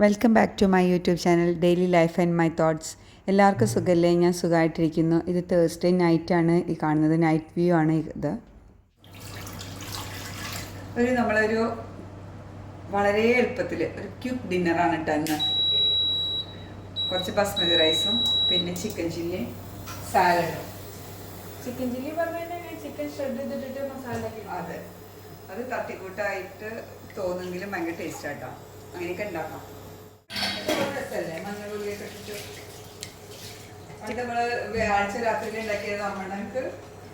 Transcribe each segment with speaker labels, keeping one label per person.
Speaker 1: Welcome back to my YouTube channel daily life and my thoughts എല്ലാവർക്കും സുഖമല്ലേ ഞാൻ സുഖമായിട്ടിരിക്കുന്നു ഇത് തേഴ്സ്ഡേ ആണ് ഈ കാണുന്നത്. നൈറ്റ് വ്യൂ ആണ് ഇത്. ഒരു നമ്മളൊരു വളരെ എളുപ്പത്തിൽ ഒരു ക്യൂക്ക് ഡിന്നറാണ് കേട്ടോ ഇന്ന്. കുറച്ച് ബസ്മതി റൈസും പിന്നെ ചിക്കൻ ചില്ലി സാലഡും
Speaker 2: ചിക്കൻ ചില്ലി പറഞ്ഞാൽ ചിക്കൻ ഷെഡ് ചെയ്തിട്ട് മസാല
Speaker 1: അതെ. അത് തട്ടിക്കൂട്ടായിട്ട് തോന്നുമെങ്കിലും ഭയങ്കര ടേസ്റ്റ് ആട്ടോ അങ്ങനെയൊക്കെ ഉണ്ടാക്കാം നമ്മൾ ഉണ്ടാക്കിയത്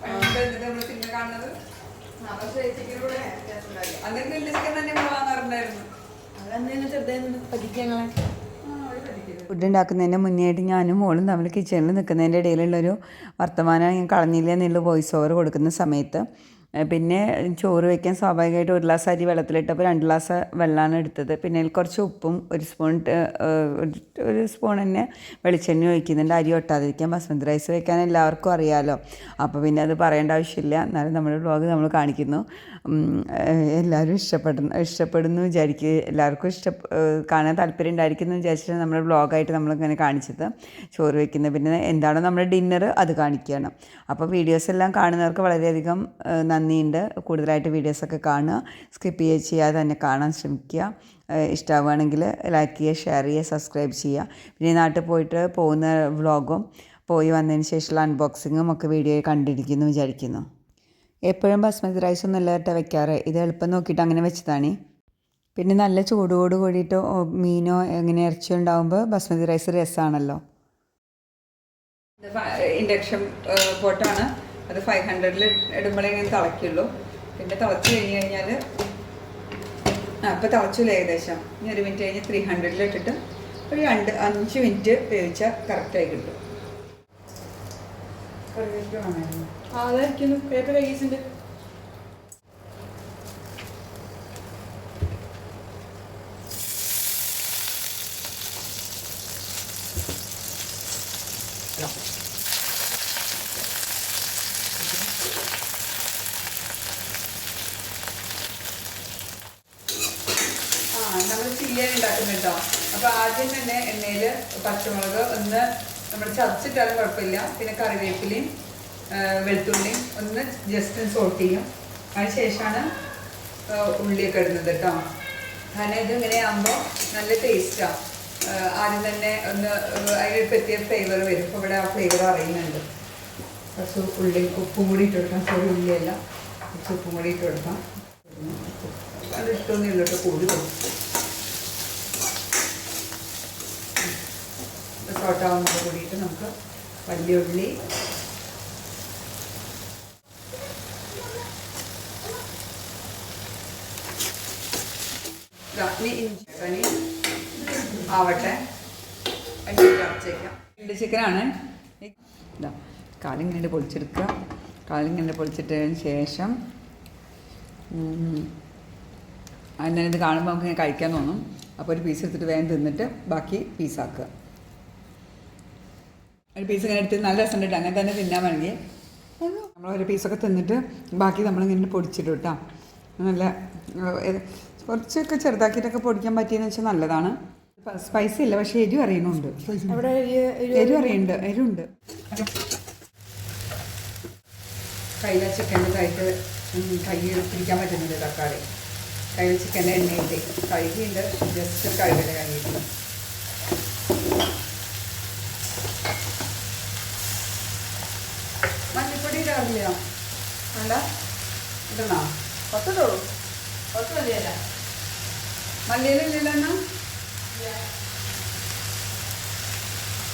Speaker 1: എന്നിട്ട് സിനിമ കാണുന്നത്?
Speaker 2: ഉണ്ടാവില്ല.
Speaker 1: അങ്ങനെ ചിക്കൻ തന്നെ നമ്മൾ വാങ്ങാറുണ്ടായിരുന്നു? ഫുഡ് ഉണ്ടാക്കുന്നതിന്റെ മുന്നേയായിട്ട് ഞാനും മോളും തമ്മിൽ കിച്ചണിൽ നിൽക്കുന്നതിന്റെ ഇടയിലുള്ളൊരു വർത്തമാനം ഞാൻ കളഞ്ഞില്ല എന്നുള്ള വോയിസ് ഓവർ കൊടുക്കുന്ന സമയത്ത് പിന്നെ ചോറ് വയ്ക്കാൻ സ്വാഭാവികമായിട്ട് ഒരു ഗ്ലാസ് അരി വെള്ളത്തിലിട്ടപ്പോൾ രണ്ട് ഗ്ലാസ് വെള്ളമാണ് എടുത്തത്. പിന്നെ അതിൽ കുറച്ച് ഉപ്പും ഒരു സ്പൂൺ ഒരു- സ്പൂൺ തന്നെ വെളിച്ചെണ്ണ ഒഴിക്കുന്നുണ്ട്. അരി ഒട്ടാതിരിക്കാൻ ബസ്മതി റൈസ് വയ്ക്കാൻ എല്ലാവർക്കും അറിയാമല്ലോ അപ്പോൾ പിന്നെ അത് പറയേണ്ട ആവശ്യമില്ല. എന്നാലും നമ്മുടെ വ്ളോഗ് നമ്മൾ കാണിക്കുന്നു. എല്ലാവരും ഇഷ്ടപ്പെടുന്നു ഇഷ്ടപ്പെടുന്നു വിചാരിക്കുക എല്ലാവർക്കും ഇഷ്ട കാണാൻ താല്പര്യം ഉണ്ടായിരിക്കുന്നു വിചാരിച്ചിട്ട് നമ്മുടെ വ്ളോഗായിട്ട് നമ്മളിങ്ങനെ കാണിച്ചത് ചോറ് വയ്ക്കുന്നത് പിന്നെ എന്താണോ നമ്മുടെ ഡിന്നർ അത് കാണിക്കുകയാണ്. അപ്പോൾ വീഡിയോസ് എല്ലാം കാണുന്നവർക്ക് വളരെയധികം നന്ദിയുണ്ട്. കൂടുതലായിട്ട് വീഡിയോസൊക്കെ കാണുക സ്കിപ്പ് ചെയ്യുക ചെയ്യാതെ തന്നെ കാണാൻ ശ്രമിക്കുക. ഇഷ്ടമാവുകയാണെങ്കിൽ ലൈക്ക് ചെയ്യുക ഷെയർ ചെയ്യുക സബ്സ്ക്രൈബ് ചെയ്യുക. പിന്നെ നാട്ടിൽ പോയിട്ട് പോകുന്ന വ്ളോഗും പോയി വന്നതിന് ശേഷമുള്ള അൺബോക്സിങ്ങും ഒക്കെ വീഡിയോ കണ്ടിരിക്കുന്നു വിചാരിക്കുന്നു. എപ്പോഴും ബസ്മതി റൈസ് ഒന്നും അല്ലാത്ത വെക്കാറ്. ഇത് എളുപ്പം നോക്കിയിട്ട് അങ്ങനെ വെച്ചതാണ്. പിന്നെ നല്ല ചൂടോട് കൂടിയിട്ട് മീനോ എങ്ങനെ ഇറച്ചി ഉണ്ടാകുമ്പോൾ ബസ്മതി റൈസ് രസമാണല്ലോ ഇൻഡക്ഷൻ പോട്ടാണ്. അത് ഫൈവ് ഹൺഡ്രഡിൽ ഇടുമ്പോഴേ ഞാൻ തിളയ്ക്കുള്ളൂ. പിന്നെ തിളച്ച് കഴിഞ്ഞ് കഴിഞ്ഞാൽ ആ ഇപ്പോൾ തിളച്ചില്ല ഏകദേശം? ഇനി ഒരു മിനിറ്റ് കഴിഞ്ഞ് ത്രീ ഹൺഡ്രഡിൽ ഇട്ടിട്ട് ഒരു രണ്ട് അഞ്ച് മിനിറ്റ് വേവിച്ചാൽ കറക്റ്റായി കിട്ടും.
Speaker 2: അതായിരിക്കുന്നു പേപ്പർ
Speaker 1: ആ നമ്മൾ ചില്ലിയാണ് ഉണ്ടാക്കുന്നത് കേട്ടോ. അപ്പോൾ ആദ്യം തന്നെ എണ്ണയിൽ പച്ചമുളക് ഒന്ന് നമ്മൾ ചതച്ചിട്ടാലും കുഴപ്പമില്ല. പിന്നെ കറിവേപ്പിലയും ആ, വെളുത്തുള്ളിയും ഒന്ന് ജസ്റ്റ് സോൾട്ട് ചെയ്യും. അതിന് ശേഷമാണ് ഉള്ളിയൊക്കെ ഇടുന്നത് കേട്ടോ കാരണം ഇത് ഇങ്ങനെ ആകുമ്പോൾ നല്ല ടേസ്റ്റാണ് ആദ്യം തന്നെ ഒന്ന് അതിനൊരു പ്രത്യേക ഫ്ലേവർ വരും. ഇപ്പോൾ ഇവിടെ ആ ഫ്ലേവർ അറിയുന്നുണ്ട്. കുറച്ച് ഉള്ളി ഉപ്പും കൂടി ഇട്ട് കൊടുക്കാം സോറി ഉള്ളിയല്ല. കുറച്ച് ഉപ്പും കൂടി ഇട്ട് കൊടുക്കാം അത് ഇട്ടൊന്നും ഇല്ലോട്ട് കൂടി കൊടുക്കും സോട്ടാവുന്നത് കൂടിയിട്ട് നമുക്ക് വലിയ ഉള്ളി ഇനി ഇഞ്ചി കണി ആവട്ടെ. അടച്ചേക്കാം ചിക്കനാണ് കാലിങ്ങനെ പൊളിച്ചെടുക്കുക. കാലിങ്ങനെ പൊളിച്ചിട്ടതിന് ശേഷം അതിനെ ഇത് കാണുമ്പോൾ നമുക്ക് ഇങ്ങനെ കഴിക്കാൻ തോന്നും. അപ്പോൾ ഒരു പീസ് എടുത്തിട്ട് വേഗം തിന്നിട്ട് ബാക്കി പീസാക്കുക ഒരു പീസ് ഇങ്ങനെ എടുത്ത് നല്ല രസം ഉണ്ട് അങ്ങനെ തന്നെ തിന്നാൻ വേണമെങ്കിൽ നമ്മൾ ഒരു പീസൊക്കെ തിന്നിട്ട് ബാക്കി നമ്മളിങ്ങനെ പൊടിച്ചിട്ട് കേട്ടോ. നല്ല കുറച്ചൊക്കെ ചെറുതാക്കിയിട്ടൊക്കെ പൊടിക്കാൻ പറ്റിയെന്ന് വെച്ചാൽ നല്ലതാണ്. സ്പൈസി ഇല്ല പക്ഷേ എരിവ്
Speaker 2: അറിയണുണ്ട്
Speaker 1: എരിവ് അറിയുന്നുണ്ട് എരിവുണ്ട് കയ്യില ചിക്കന്റെ കൈക്ക് കൈ പിടിക്കാൻ പറ്റുന്നുണ്ട് തക്കാളി. കയ്യിലെ ചിക്കന്റെ എണ്ണയിട്ട് കഴുകിയുണ്ട് ജസ്റ്റ് കഴുകൽ കഴിഞ്ഞിട്ട് മഞ്ഞപ്പൊടി ഇടാറില്ല വേണ്ട ഇടണോ?
Speaker 2: പത്തുള്ളൂ പത്ത് മതിയല്ല?
Speaker 1: മല്ലിയിലില്ലല്ലോ?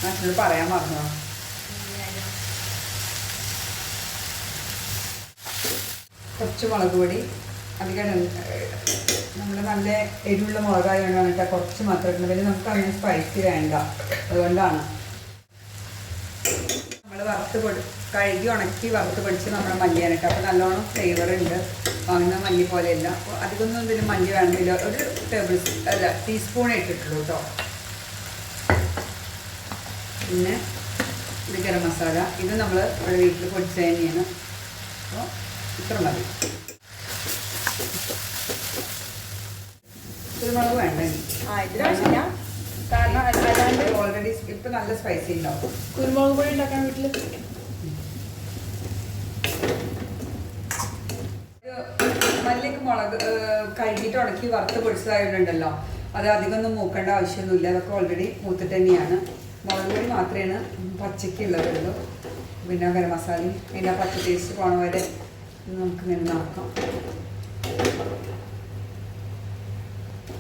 Speaker 1: മറ്റുള്ള പറയാൻ മറന്നോ? കുറച്ച് മുളക് പൊടി. അധികം നമ്മൾ നല്ല എരിവുള്ള മുളകായതുകൊണ്ടാണ് കേട്ടോ കുറച്ച് മാത്രം ഇടുന്നത് പിന്നെ നമുക്ക് അങ്ങനെ സ്പൈസി വേണ്ട. അതുകൊണ്ടാണ്. നമ്മൾ വറുത്ത് പൊടി കഴുകി ഉണക്കി വറുത്ത് പൊടിച്ച് നമ്മുടെ മല്ലിയാണ്. അപ്പോൾ നല്ലോണം ഫ്ലേവർ ഉണ്ട്. വാങ്ങുന്ന മല്ലി പോലെയല്ല. അപ്പോൾ അധികമൊന്നും ഇതിന് മല്ലി വേണമെന്നില്ല ഒരു ടേബിൾ സ്പൂൺ അല്ല ടീസ്പൂണേ ഇട്ടിട്ടുള്ളൂ കേട്ടോ പിന്നെ ഇത് ഗരം മസാല. ഇത് നമ്മൾ ഇവിടെ വീട്ടിൽ പൊടിച്ച് തന്നെയാണ്. അപ്പോൾ ഇത്ര മതി. കുരുമുളക് വേണ്ട
Speaker 2: ആ ഇതിന് കാരണം അല്ലാണ്ട്
Speaker 1: ഓൾറെഡി ഇപ്പം നല്ല സ്പൈസി ഉണ്ടാവും.
Speaker 2: കുരുമുളക് പൊടി ഉണ്ടാക്കാൻ വീട്ടിൽ
Speaker 1: കഴുകിയിട്ട് ഉണക്കി വറുത്ത് പൊടിച്ചതായിട്ടുണ്ടല്ലോ അത് അധികം ഒന്നും മൂക്കേണ്ട ആവശ്യമൊന്നുമില്ല. അതൊക്കെ ഓൾറെഡി മൂത്തിട്ട് തന്നെയാണ്. മുളക് പൊടി മാത്രമേ പച്ചയ്ക്ക് ഉള്ളതുള്ളൂ പിന്നെ ഗരം മസാലയും പിന്നെ പച്ച ടേസ്റ്റ് പോണ വരെ നമുക്ക് ഇങ്ങനെ നോക്കാം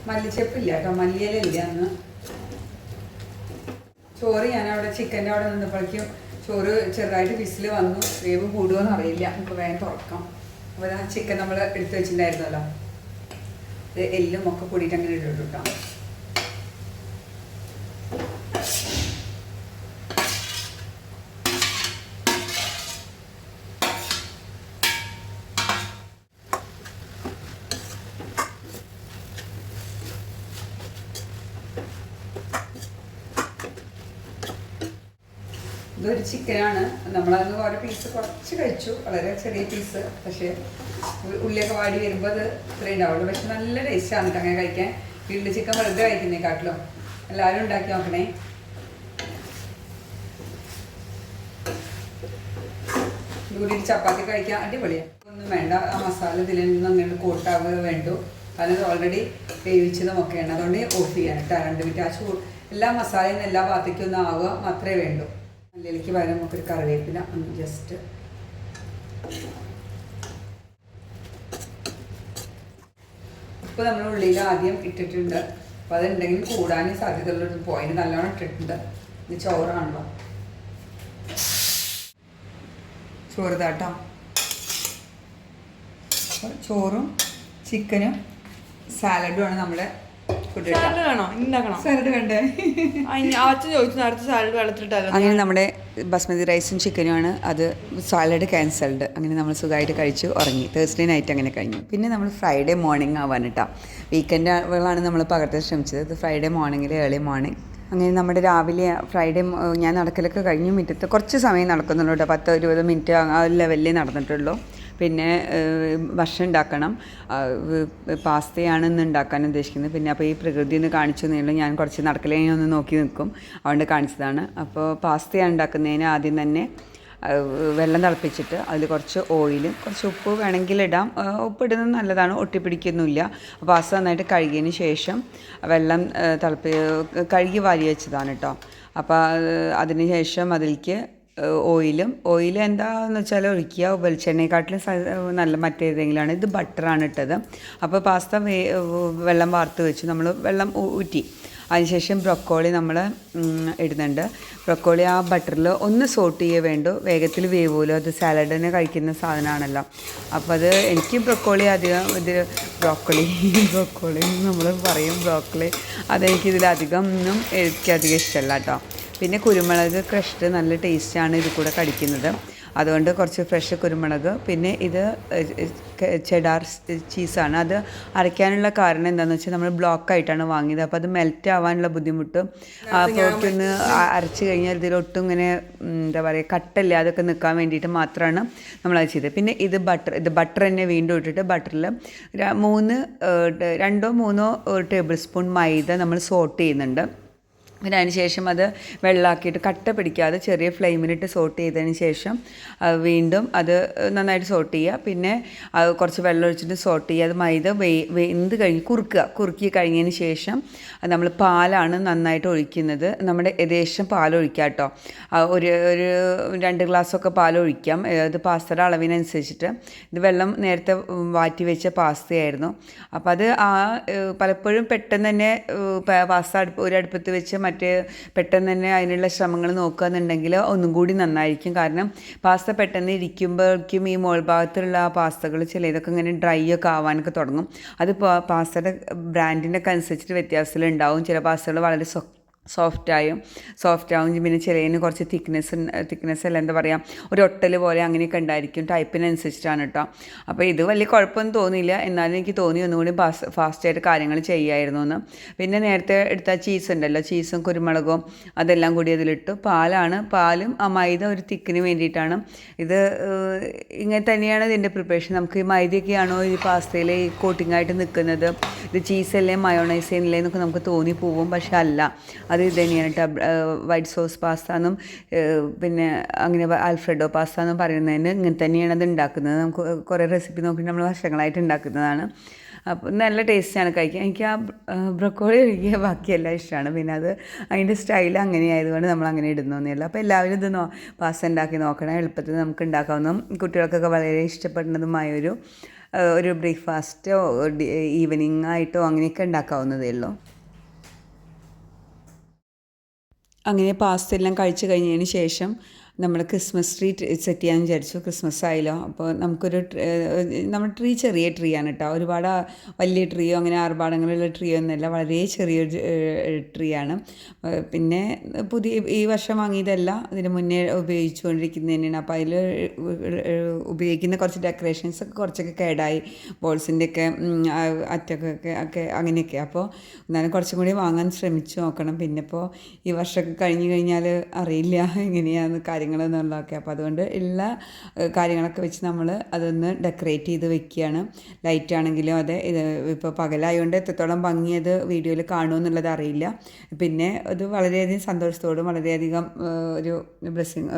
Speaker 1: മല്ലിച്ചപ്പില്ല കേട്ടോ. മല്ലിയിലില്ല അന്ന് ചോറ് ഞാൻ അവിടെ ചിക്കന്റെ അവിടെ നിന്നപ്പോഴേക്കും ചോറ് ചെറുതായിട്ട് വിസിൽ വന്നു. വേവ് കൂടുമോ അറിയില്ല നമുക്ക് വേഗം തുറക്കാം. ചിക്കൻ നമ്മൾ എടുത്തു വെച്ചിട്ടുണ്ടായിരുന്നല്ലോ. എല്ലും ഒക്കെ കൂടിയിട്ട് അങ്ങനെ ഇട്ടു കേട്ടോ ഇതൊരു ചിക്കനാണ്. നമ്മളന്ന് ഓരോ പീസ് കുറച്ച് കഴിച്ചു. വളരെ ചെറിയ പീസ് പക്ഷേ ഉള്ളിയൊക്കെ വാടി വരുമ്പോൾ അത് ഇത്രയും ഉണ്ടാവുള്ളൂ. പക്ഷെ നല്ല ടേസ്റ്റാണ് കേട്ടോ അങ്ങനെ കഴിക്കാൻ. വീട്ടിൽ ചിക്കൻ വെറുതെ കഴിക്കുന്നേക്കാട്ടിലും എല്ലാവരും ഉണ്ടാക്കി നോക്കണേ. കൂടി ചപ്പാത്തി കഴിക്കാൻ അടിപൊളിയാണ് ഒന്നും വേണ്ട. ആ മസാല ഇതിൽ നിന്ന് അങ്ങനെ കൂട്ടാവുക വേണ്ടു. കാരണം ഓൾറെഡി വേവിച്ചതും ഒക്കെയാണ്. അതുകൊണ്ട് ഓഫ് ചെയ്യാൻ കേട്ടോ രണ്ട് മിനിറ്റ് ആ ചൂട് എല്ലാ മസാലയും എല്ലാ ഭാഗത്തേക്കും ഒന്ന് ആവുക മാത്രമേ വേണ്ടൂ. മല്ലിയിലേക്ക് പകരം നമുക്കൊരു കറിവേപ്പില ഒന്ന് ജസ്റ്റ് ഉപ്പ് നമ്മൾ ഉള്ളിയിൽ ആദ്യം ഇട്ടിട്ടുണ്ട്. അപ്പോൾ അതുണ്ടെങ്കിൽ കൂടാനും സാധ്യതയുള്ളൊരു പോയിന്റ് നല്ലോണം ഇട്ടിട്ടുണ്ട്. ഇത് ചോറാണല്ലോ. ചോറ് താട്ടോ. ചോറും ചിക്കനും സാലഡുമാണ് നമ്മുടെ
Speaker 2: സാലഡ് വേണോ? ഉണ്ടാക്കണം
Speaker 1: സാലഡ് വേണ്ടേ?
Speaker 2: അച്ഛൻ ചോദിച്ചു നേരത്തെ സാലഡ് വെള്ളത്തിലിട്ടല്ലോ
Speaker 1: അങ്ങനെ നമ്മുടെ ബസ്മതി റൈസും ചിക്കനുമാണ്. അത് സാലഡ് ക്യാൻസൽഡ്. അങ്ങനെ നമ്മൾ സുഖമായിട്ട് കഴിച്ചു ഉറങ്ങി. തേഴ്സ്ഡേ നൈറ്റ് അങ്ങനെ കഴിഞ്ഞു. പിന്നെ നമ്മൾ ഫ്രൈഡേ മോർണിംഗ് ആവാൻ കേട്ടോ വീക്കെൻഡുകളാണ് നമ്മൾ പകർത്താൻ ശ്രമിച്ചത്. അത് ഫ്രൈഡേ മോർണിംഗിൽ ഏർലി മോർണിംഗ് അങ്ങനെ നമ്മുടെ രാവിലെ ഫ്രൈഡേ ഞാൻ നടക്കലൊക്കെ കഴിഞ്ഞു. മിറ്റത്ത് കുറച്ച് സമയം നടക്കുന്നുള്ളൂ കേട്ടോ. പത്ത് ഇരുപത് മിനിറ്റ് ആ ലെവലിലേ നടന്നിട്ടുള്ളൂ. പിന്നെ ഭക്ഷണം ഉണ്ടാക്കണം. പാസ്തയാണ് ഇന്ന് ഉണ്ടാക്കാൻ ഉദ്ദേശിക്കുന്നത്. പിന്നെ അപ്പോൾ ഈ പ്രകൃതി ഒന്ന് കാണിച്ചു തന്നെയുള്ളൂ ഞാൻ കുറച്ച് നടക്കലേ ഒന്ന് നോക്കി നിൽക്കും അതുകൊണ്ട് കാണിച്ചതാണ്. അപ്പോൾ പാസ്തയാണ് ഉണ്ടാക്കുന്നതിന് ആദ്യം തന്നെ വെള്ളം തിളപ്പിച്ചിട്ട് അതിൽ കുറച്ച് ഓയിലും കുറച്ച് ഉപ്പ് വേണമെങ്കിൽ ഇടാം. ഉപ്പ് ഇടുന്നത് നല്ലതാണ് ഒട്ടിപ്പിടിക്കൊന്നുമില്ല. അപ്പോൾ പാസ്ത നന്നായിട്ട് കഴുകിയതിന് ശേഷം വെള്ളം തിളപ്പി കഴുകി വാരി വെച്ചതാണ് കേട്ടോ. അപ്പോൾ അതിന് ശേഷം അതിലേക്ക് ഓയിലും. ഓയിൽ എന്താണെന്ന് വെച്ചാൽ ഒഴിക്കുക. വെളിച്ചെണ്ണയെക്കാട്ടിലും നല്ല മറ്റേതെങ്കിലാണ് ഇത് ബട്ടറാണ് ഇട്ടത്. അപ്പോൾ പാസ്ത വേ വെള്ളം വാർത്ത് വെച്ച് നമ്മൾ വെള്ളം ഊറ്റി. അതിനുശേഷം ബ്രൊക്കോളി നമ്മൾ ഇടുന്നുണ്ട്. ബ്രൊക്കോളി ആ ബട്ടറിൽ ഒന്ന് സോട്ട് ചെയ്യേ വേണ്ടു. വേഗത്തിൽ വേവുമല്ലോ അത് സാലഡിന് കഴിക്കുന്ന സാധനമാണല്ലോ അപ്പോൾ അത് എനിക്ക് ബ്രൊക്കോളി അധികം ഇത് ബ്രോക്കോളി ബ്രൊക്കോളി നമ്മൾ പറയും. ബ്രോക്കോളി അതെനിക്കിതിലധികം ഒന്നും എനിക്കധികം ഇഷ്ടമല്ല കേട്ടോ. പിന്നെ കുരുമുളക് ക്രഷ്ഡ് നല്ല ടേസ്റ്റാണ് ഇത് കൂടെ കടിക്കുന്നത്. അതുകൊണ്ട് കുറച്ച് ഫ്രഷ് കുരുമുളക് പിന്നെ ഇത് ചെഡാർ ചീസാണ്. അത് അരയ്ക്കാനുള്ള കാരണം എന്താണെന്ന് വെച്ചാൽ നമ്മൾ ബ്ലോക്ക് ആയിട്ടാണ് വാങ്ങിയത്. അപ്പോൾ അത് മെൽറ്റ് ആവാനുള്ള ബുദ്ധിമുട്ട് പോക്കൊന്ന് അരച്ച് കഴിഞ്ഞാൽ ഇതിലൊട്ടും ഇങ്ങനെ എന്താ പറയുക കട്ടല്ല? അതൊക്കെ നിൽക്കാൻ വേണ്ടിയിട്ട് മാത്രമാണ് നമ്മളത് ചെയ്തത്. പിന്നെ ഇത് ബട്ടർ ഇത് ബട്ടർ തന്നെ വീണ്ടും ഇട്ടിട്ട് ബട്ടറിൽ മൂന്ന് രണ്ടോ മൂന്നോ ടേബിൾ സ്പൂൺ മൈദ നമ്മൾ സോട്ട് ചെയ്യുന്നുണ്ട്. പിന്നെ അതിന് ശേഷം അത് വെള്ളമാക്കിയിട്ട് കട്ട പിടിക്കാതെ ചെറിയ ഫ്ലെയിമിലിട്ട് സോട്ട് ചെയ്തതിന് ശേഷം വീണ്ടും അത് നന്നായിട്ട് സോട്ട് ചെയ്യുക. പിന്നെ കുറച്ച് വെള്ളം ഒഴിച്ചിട്ട് സോട്ട് ചെയ്യുക. അത് മൈദ വെന്ത് കഴിഞ്ഞ് കുറുക്കുക. കുറുക്കി കഴിഞ്ഞതിന് ശേഷം നമ്മൾ പാലാണ് നന്നായിട്ട് ഒഴിക്കുന്നത്. നമ്മുടെ ഏകദേശം പാൽ ഒഴിക്കുക കേട്ടോ ഒരു ഒരു രണ്ട് ഗ്ലാസ്സൊക്കെ ഏ, അത് പാസ്തയുടെ അളവിനനുസരിച്ചിട്ട്. ഇത് വെള്ളം നേരത്തെ വാറ്റി വെച്ച പാസ്തയായിരുന്നു. അപ്പോൾ അത് ആ പലപ്പോഴും പെട്ടെന്ന് തന്നെ പാസ്ത അടുപ്പ് ഒരു അടുപ്പത്ത് വെച്ച് മറ്റേ പെട്ടെന്ന് തന്നെ അതിനുള്ള ശ്രമങ്ങൾ നോക്കുകയെന്നുണ്ടെങ്കിൽ ഒന്നും കൂടി നന്നായിരിക്കും. കാരണം പാസ്ത പെട്ടെന്ന് ഇരിക്കുമ്പോഴേക്കും ഈ മോൾ ഭാഗത്തുള്ള പാസ്തകൾ ചിലതൊക്കെ ഇങ്ങനെ ഡ്രൈ ഒക്കെ ആവാനൊക്കെ തുടങ്ങും. അത് പാസ്തയുടെ ബ്രാൻഡിന്റെ ഒക്കെ അനുസരിച്ചിട്ട് വ്യത്യാസത്തിലുണ്ടാവും. ചില പാസ്തകൾ വളരെ സോഫ്റ്റായും സോഫ്റ്റ് ആവും. പിന്നെ ചിലതിന് കുറച്ച് തിക്നെസ് തിക്നെസ് അല്ല എന്താ പറയുക ഒരു ഒട്ടൽ പോലെ അങ്ങനെയൊക്കെ ഉണ്ടായിരിക്കും ടൈപ്പിനനുസരിച്ചിട്ടാണ് കേട്ടോ അപ്പോൾ ഇത് വലിയ കുഴപ്പമൊന്നും തോന്നിയില്ല. എന്നാലും എനിക്ക് തോന്നി ഒന്നുകൂടി ഫാസ് ഫാസ്റ്റായിട്ട് കാര്യങ്ങൾ ചെയ്യായിരുന്നു എന്ന് പിന്നെ നേരത്തെ എടുത്ത ചീസ് ഉണ്ടല്ലോ ചീസും കുരുമുളകും അതെല്ലാം കൂടി അതിലിട്ടു. പാലാണ് പാലും ആ മൈദ ഒരു തിക്കിന് വേണ്ടിയിട്ടാണ്. ഇത് ഇങ്ങനെ തന്നെയാണ് ഇതിന്റെ പ്രിപ്പറേഷൻ നമുക്ക് ഈ മൈദയൊക്കെയാണോ ഈ പാസ്തയിൽ ഈ കോട്ടിങ്ങായിട്ട് നിൽക്കുന്നത്? ഇത് ചീസല്ലേ അല്ലേ എന്നൊക്കെ നമുക്ക് തോന്നിപ്പോവും പക്ഷെ അല്ല. അത് ഇത് തന്നെയാണ് കേട്ടോ. വൈറ്റ് സോസ് പാസ്ത എന്നും പിന്നെ അങ്ങനെ ആൽഫ്രെഡോ പാസ്ത എന്നും പറയുന്നതിന് ഇങ്ങനെ തന്നെയാണ് അത് ഉണ്ടാക്കുന്നത്. നമുക്ക് കുറേ റെസിപ്പി നോക്കിയിട്ട് നമ്മൾ വർഷങ്ങളായിട്ട് ഉണ്ടാക്കുന്നതാണ്. അപ്പോൾ നല്ല ടേസ്റ്റാണ് കഴിക്കാൻ. എനിക്ക് ആ ബ്രക്കോളി ഒഴികെ ബാക്കിയെല്ലാം ഇഷ്ടമാണ്. പിന്നെ അത് അതിന്റെ സ്റ്റൈൽ അങ്ങനെ ആയതുകൊണ്ട് നമ്മൾ അങ്ങനെ ഇടുന്നൊന്നുമില്ല അപ്പോൾ എല്ലാവരും ഇത് നോ പാസ്ത ഉണ്ടാക്കി നോക്കണം. എളുപ്പത്തിൽ നമുക്ക് ഉണ്ടാക്കാവുന്ന. കുട്ടികൾക്കൊക്കെ വളരെ ഇഷ്ടപ്പെടുന്നതുമായ ഒരു ഒരു ബ്രേക്ക്ഫാസ്റ്റോ ഈവനിങ് ആയിട്ടോ അങ്ങനെയൊക്കെ ഉണ്ടാക്കാവുന്നതേ ഉള്ളൂ അങ്ങനെ പാസ്ത എല്ലാം കഴിച്ചു കഴിഞ്ഞതിന് ശേഷം നമ്മൾ ക്രിസ്മസ് ട്രീ സെറ്റ് ചെയ്യാൻ വിചാരിച്ചു. ക്രിസ്മസ് ആയല്ലോ. അപ്പോൾ നമുക്കൊരു നമ്മൾ ട്രീ ചെറിയ ട്രീ ആണ് കേട്ടോ ഒരുപാട് വലിയ ട്രീയോ അങ്ങനെ ആർഭാടങ്ങളുള്ള ട്രീയോ ഒന്നുമല്ല. വളരെ ചെറിയൊരു ട്രീ ആണ്. പിന്നെ പുതിയ ഈ വർഷം വാങ്ങിയതല്ല. ഇതിന് മുന്നേ ഉപയോഗിച്ചുകൊണ്ടിരിക്കുന്നത് തന്നെയാണ് അപ്പോൾ അതിൽ ഉപയോഗിക്കുന്ന കുറച്ച് ഡെക്കറേഷൻസ് ഒക്കെ കുറച്ചൊക്കെ കേടായി. ബോൾസിന്റെ ഒക്കെ അറ്റൊക്കെ ഒക്കെ അങ്ങനെയൊക്കെ. അപ്പോൾ എന്നാലും കുറച്ചും കൂടി വാങ്ങാൻ ശ്രമിച്ചു നോക്കണം. പിന്നെ ഇപ്പോൾ ഈ വർഷമൊക്കെ കഴിഞ്ഞ് കഴിഞ്ഞാൽ അറിയില്ല. എങ്ങനെയാണ് കാര്യങ്ങളെന്നുള്ളതൊക്കെ. അപ്പോൾ അതുകൊണ്ട് എല്ലാ കാര്യങ്ങളൊക്കെ വെച്ച് നമ്മൾ അതൊന്ന് ഡെക്കറേറ്റ് ചെയ്ത് വെക്കുകയാണ് ലൈറ്റ് ആണെങ്കിലും അതെ ഇത് ഇപ്പോൾ പകലായതുകൊണ്ട് എത്രത്തോളം ഭംഗിയത് വീഡിയോയിൽ കാണുമെന്നുള്ളത് അറിയില്ല. പിന്നെ അത് വളരെയധികം സന്തോഷത്തോടും വളരെയധികം ഒരു ബ്ലെസ്സിങ്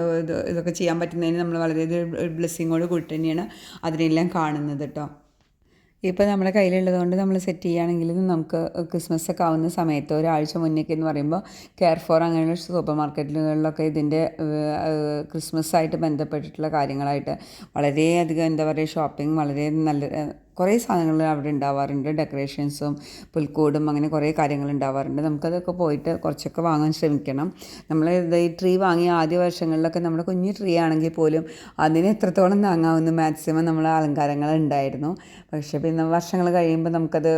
Speaker 1: ഇതൊക്കെ ചെയ്യാൻ പറ്റുന്നതിന് നമ്മൾ വളരെയധികം ബ്ലെസ്സിങ്ങോട് കൂടി തന്നെയാണ് അതിനെല്ലാം കാണുന്നത് കേട്ടോ ഇപ്പോൾ നമ്മുടെ കയ്യിലുള്ളത് കൊണ്ട് നമ്മൾ സെറ്റ് ചെയ്യുകയാണെങ്കിൽ നമുക്ക് ക്രിസ്മസ് ഒക്കെ ആവുന്ന സമയത്ത് ഒരാഴ്ച മുന്നേക്ക് എന്ന് പറയുമ്പോൾ കെയർ ഫോർ അങ്ങനെയുള്ള സൂപ്പർ മാർക്കറ്റുകളിലൊക്കെ ഇതിന്റെ ക്രിസ്മസ് ആയിട്ട് ബന്ധപ്പെട്ടിട്ടുള്ള കാര്യങ്ങളായിട്ട് വളരെയധികം എന്താ പറയുക ഷോപ്പിംഗ് വളരെ നല്ല കുറേ സാധനങ്ങൾ അവിടെ ഉണ്ടാവാറുണ്ട്. ഡെക്കറേഷൻസും പുൽക്കൂടും അങ്ങനെ കുറേ കാര്യങ്ങൾ ഉണ്ടാവാറുണ്ട്. നമുക്കതൊക്കെ പോയിട്ട് കുറച്ചൊക്കെ വാങ്ങാൻ ശ്രമിക്കണം. നമ്മൾ ഈ ട്രീ വാങ്ങിയ ആദ്യ വർഷങ്ങളിലൊക്കെ നമ്മുടെ കുഞ്ഞു ട്രീ ആണെങ്കിൽ പോലും അതിന് എത്രത്തോളം താങ്ങാവുന്ന മാക്സിമം നമ്മൾ അലങ്കാരങ്ങൾ ഉണ്ടായിരുന്നു. പക്ഷേ പിന്നെ വർഷങ്ങൾ കഴിയുമ്പോൾ നമുക്കത്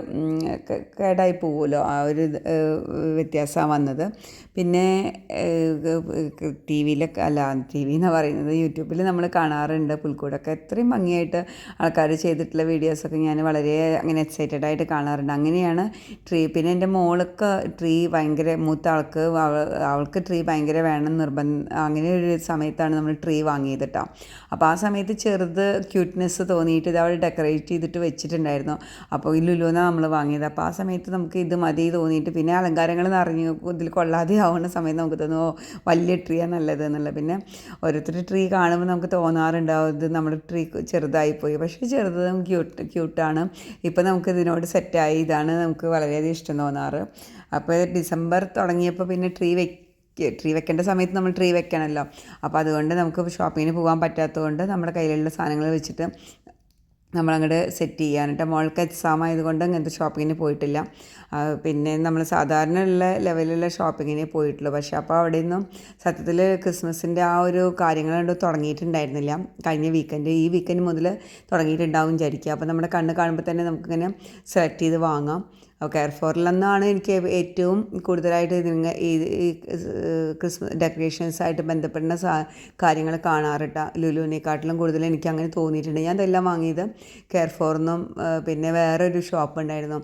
Speaker 1: കേടായി പോകുമല്ലോ ആ ഒരു വ്യത്യാസമാണ് വന്നത്. പിന്നെ ടി വിയിലൊക്കെ അല്ല ടി വി എന്ന് പറയുന്നത് യൂട്യൂബിൽ നമ്മൾ കാണാറുണ്ട്. പുൽക്കൂടൊക്കെ എത്രയും ഭംഗിയായിട്ട് ആൾക്കാർ ചെയ്തിട്ടുള്ള വീഡിയോസൊക്കെ ഞാൻ വളരെ അങ്ങനെ എക്സൈറ്റഡ് ആയിട്ട് കാണാറുണ്ട്. അങ്ങനെയാണ് ട്രീ പിന്നെ എന്റെ മോൾക്ക് ട്രീ ഭയങ്കര മൂത്ത ആൾക്ക് അവ- അവൾക്ക് ട്രീ ഭയങ്കര വേണം നിർബന്ധം അങ്ങനെ ഒരു സമയത്താണ് നമ്മൾ ട്രീ വാങ്ങിയത് കേട്ടോ അപ്പോൾ ആ സമയത്ത് ചെറുത് ക്യൂട്ട്നെസ് തോന്നിയിട്ട് ഇത് അവൾ ഡെക്കറേറ്റ് ചെയ്തിട്ട് വെച്ചിട്ടുണ്ടായിരുന്നു. അപ്പോൾ ഈ ലുലുവിനാണ് നമ്മൾ വാങ്ങിയത്. അപ്പോൾ ആ സമയത്ത് നമുക്ക് ഇത് മതി തോന്നിയിട്ട് പിന്നെ അലങ്കാരങ്ങൾ നിറഞ്ഞു ഇതിൽ കൊള്ളാതെ ആവുന്ന സമയത്ത് നമുക്ക് തോന്നുന്നു "ഓ, വലിയ ട്രീയാണ് നല്ലത് എന്നുള്ളത് പിന്നെ ഓരോരുത്തർ ട്രീ കാണുമ്പോൾ നമുക്ക് തോന്നാറുണ്ടാവും ഇത് നമ്മുടെ ട്രീ ചെറുതായിപ്പോയി പക്ഷേ ചെറുതും ക്യൂട്ട് ക്യൂട്ടാണ് ഇപ്പോൾ നമുക്ക് ഇതിനോട് സെറ്റായി ഇതാണ് നമുക്ക് വളരെയധികം ഇഷ്ടം തോന്നാറ്. അപ്പോൾ ഡിസംബർ തുടങ്ങിയപ്പോൾ പിന്നെ ട്രീ വെ ട്രീ വെക്കേണ്ട സമയത്ത് നമ്മൾ ട്രീ വെക്കണമല്ലോ. അപ്പോൾ അതുകൊണ്ട് നമുക്ക് ഷോപ്പിങ്ങിന് പോകാൻ പറ്റാത്തതുകൊണ്ട് നമ്മുടെ കയ്യിലുള്ള സാധനങ്ങൾ വെച്ചിട്ട് നമ്മളങ്ങോട്ട് സെറ്റ് ചെയ്യാനിട്ട് മോൾക്ക് എക്സാം ആയതുകൊണ്ട് അങ്ങനത്തെ ഷോപ്പിങ്ങിന് പോയിട്ടില്ല. പിന്നെ നമ്മൾ സാധാരണ ഉള്ള ലെവലിലുള്ള ഷോപ്പിങ്ങിന് പോയിട്ടുള്ളൂ. പക്ഷേ അപ്പോൾ അവിടെ നിന്നും സത്യത്തിൽ ക്രിസ്മസിന്റെ ആ ഒരു കാര്യങ്ങൾ തുടങ്ങിയിട്ടുണ്ടായിരുന്നില്ല. കഴിഞ്ഞ വീക്കെൻഡ് ഈ വീക്കെൻഡ് മുതൽ തുടങ്ങിയിട്ടുണ്ടാവും വിചാരിക്കുക. അപ്പോൾ നമ്മുടെ കണ്ണ് കാണുമ്പോൾ തന്നെ നമുക്കിങ്ങനെ സെലക്ട് ചെയ്ത് വാങ്ങാം. കെയർ ഫോറിലെന്നാണ് എനിക്ക് ഏറ്റവും കൂടുതലായിട്ട് ഇതിന് ഈ ക്രിസ്മസ് ഡെക്കറേഷൻസ് ആയിട്ട് ബന്ധപ്പെടുന്ന സാ കാര്യങ്ങൾ കാണാറിട്ട. ലുലുവിനെക്കാട്ടിലും കൂടുതൽ എനിക്ക് അങ്ങനെ തോന്നിയിട്ടുണ്ട്. ഞാൻ ഇതെല്ലാം വാങ്ങിയത് കെയർ ഫോറിന്നും പിന്നെ വേറൊരു ഷോപ്പ് ഉണ്ടായിരുന്നു.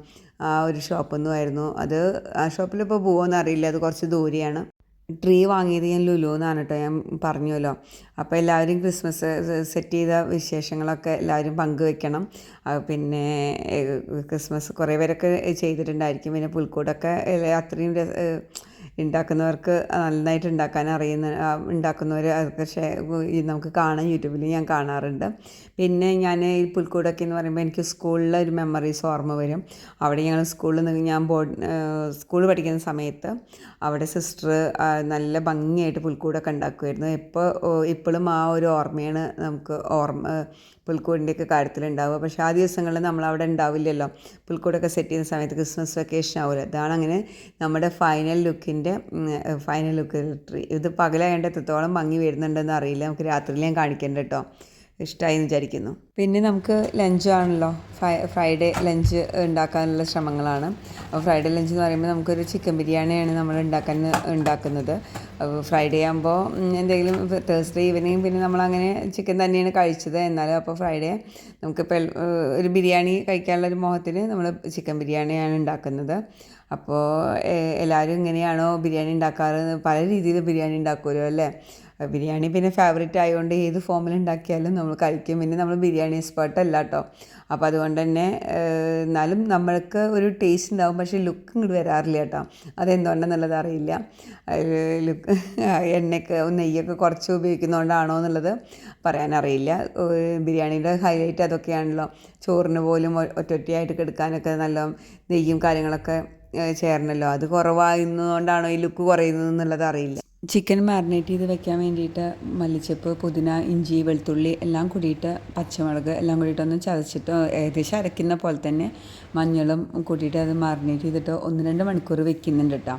Speaker 1: ആ ഒരു ഷോപ്പിൽ നിന്നുമായിരുന്നു അത് ആ ഷോപ്പിൽ ഇപ്പോൾ പോകുമെന്ന് അറിയില്ല അത് കുറച്ച് ദൂരെയാണ്. ട്രീ വാങ്ങിയത് ഞാൻ ലുലു എന്നാണ് കേട്ടോ ഞാൻ പറഞ്ഞല്ലോ അപ്പോൾ എല്ലാവരും ക്രിസ്മസ് സെറ്റ് ചെയ്ത വിശേഷങ്ങളൊക്കെ എല്ലാവരും പങ്കുവെക്കണം. പിന്നെ ക്രിസ്മസ് കുറേ പേരൊക്കെ ചെയ്തിട്ടുണ്ടായിരിക്കും. പിന്നെ പുൽക്കൂടൊക്കെ അത്രയും ഉണ്ടാക്കുന്നവർക്ക് നന്നായിട്ട് ഉണ്ടാക്കാൻ അറിയുന്ന ഉണ്ടാക്കുന്നവർ ഈ നമുക്ക് കാണാം യൂട്യൂബിൽ ഞാൻ കാണാറുണ്ട്. പിന്നെ ഞാൻ ഈ പുൽക്കൂടൊക്കെ എന്ന് പറയുമ്പോൾ എനിക്ക് സ്കൂളിലെ ഒരു മെമ്മറീസ് ഓർമ്മ വരും. അവിടെ ഞങ്ങൾ സ്കൂളിൽ നിന്ന് ഞാൻ ബോർഡ് സ്കൂൾ പഠിക്കുന്ന സമയത്ത് അവിടെ സിസ്റ്റർ നല്ല ഭംഗിയായിട്ട് പുൽക്കൂടൊക്കെ ഉണ്ടാക്കുമായിരുന്നു ഇപ്പോൾ ഇപ്പോഴും ആ ഒരു ഓർമ്മയാണ് നമുക്ക് ഓർമ്മ പുൽക്കൂടിന്റെയൊക്കെ കാര്യത്തിലുണ്ടാവുക. പക്ഷേ ആ ദിവസങ്ങളിൽ നമ്മൾ അവിടെ ഉണ്ടാവില്ലല്ലോ. പുൽക്കൂടൊക്കെ സെറ്റ് ചെയ്യുന്ന സമയത്ത് ക്രിസ്മസ് വെക്കേഷൻ ആവില്ല അതാണ് അങ്ങനെ നമ്മുടെ ഫൈനൽ ലുക്കിന്റെ ഫൈനൽ ലുക്ക് ട്രീ ഇത് പകലായതുകൊണ്ട് എത്രത്തോളം ഭംഗി വരുന്നുണ്ടെന്ന് അറിയില്ല. നമുക്ക് രാത്രിയിൽ ഞാൻ കാണിക്കേണ്ട കേട്ടോ ഇഷ്ടമായി എന്ന് വിചാരിക്കുന്നു. പിന്നെ നമുക്ക് ലഞ്ച് ആണല്ലോ. ഫ്രൈ ഫ്രൈഡേ ലഞ്ച് ഉണ്ടാക്കാനുള്ള ശ്രമങ്ങളാണ്. അപ്പോൾ ഫ്രൈഡേ ലഞ്ച് എന്ന് പറയുമ്പോൾ നമുക്കൊരു ചിക്കൻ ബിരിയാണിയാണ് നമ്മൾ ഉണ്ടാക്കാൻ ഉണ്ടാക്കുന്നത്. ഫ്രൈഡേ ആകുമ്പോൾ എന്തെങ്കിലും തേഴ്സ്ഡേ ഈവനിങ് പിന്നെ നമ്മളങ്ങനെ ചിക്കൻ തന്നെയാണ് കഴിച്ചത്. എന്നാലും അപ്പോൾ ഫ്രൈഡേ നമുക്ക് എൽ- ഒരു ബിരിയാണി കഴിക്കാനുള്ള ഒരു മോഹത്തിൽ നമ്മൾ ചിക്കൻ ബിരിയാണിയാണ് ഉണ്ടാക്കുന്നത്. അപ്പോൾ എല്ലാവരും ഇങ്ങനെയാണോ ബിരിയാണി ഉണ്ടാക്കാറ്? പല രീതിയിൽ ബിരിയാണി ഉണ്ടാക്കുമല്ലോ അല്ലേ? ബിരിയാണി പിന്നെ ഫേവറേറ്റ് ആയതുകൊണ്ട് ഏത് ഫോമിൽ ഉണ്ടാക്കിയാലും നമ്മൾ കഴിക്കും. പിന്നെ നമ്മൾ ബിരിയാണി എക്സ്പേർട്ട് അല്ല കേട്ടോ അപ്പോൾ അതുകൊണ്ട് തന്നെ എന്നാലും നമ്മൾക്ക് ഒരു ടേസ്റ്റ് ഉണ്ടാവും. പക്ഷേ ലുക്ക് ഇങ്ങോട്ട് വരാറില്ല കേട്ടോ അതെന്തുകൊണ്ടെന്നുള്ളത് അറിയില്ല. ലുക്ക് എണ്ണയൊക്കെ നെയ്യൊക്കെ കുറച്ച് ഉപയോഗിക്കുന്നതുകൊണ്ടാണോ എന്നുള്ളത് പറയാനറിയില്ല. ബിരിയാണിയുടെ ഹൈലൈറ്റ് അതൊക്കെയാണല്ലോ. ചോറിന് പോലും ഒറ്റൊറ്റയായിട്ട് കെടുക്കാനൊക്കെ നല്ല നെയ്യും കാര്യങ്ങളൊക്കെ ചേർണല്ലോ അത് കുറവായിരുന്നതുകൊണ്ടാണോ ഈ ലുക്ക് കുറയുന്നത് എന്നുള്ളത് അറിയില്ല. ചിക്കൻ മാരിനേറ്റ് ചെയ്ത് വെക്കാൻ വേണ്ടിയിട്ട് മല്ലിച്ചപ്പ് പുതിന ഇഞ്ചി വെളുത്തുള്ളി എല്ലാം കൂടിയിട്ട് പച്ചമുളക് എല്ലാം കൂടിയിട്ടൊന്ന് ചതച്ചിട്ട് ഏകദേശം അരയ്ക്കുന്ന പോലെ തന്നെ മഞ്ഞളും കൂട്ടിയിട്ട് അത് മാരിനേറ്റ് ചെയ്തിട്ട് ഒന്ന് രണ്ട് മണിക്കൂർ വെക്കുന്നുണ്ട് കേട്ടോ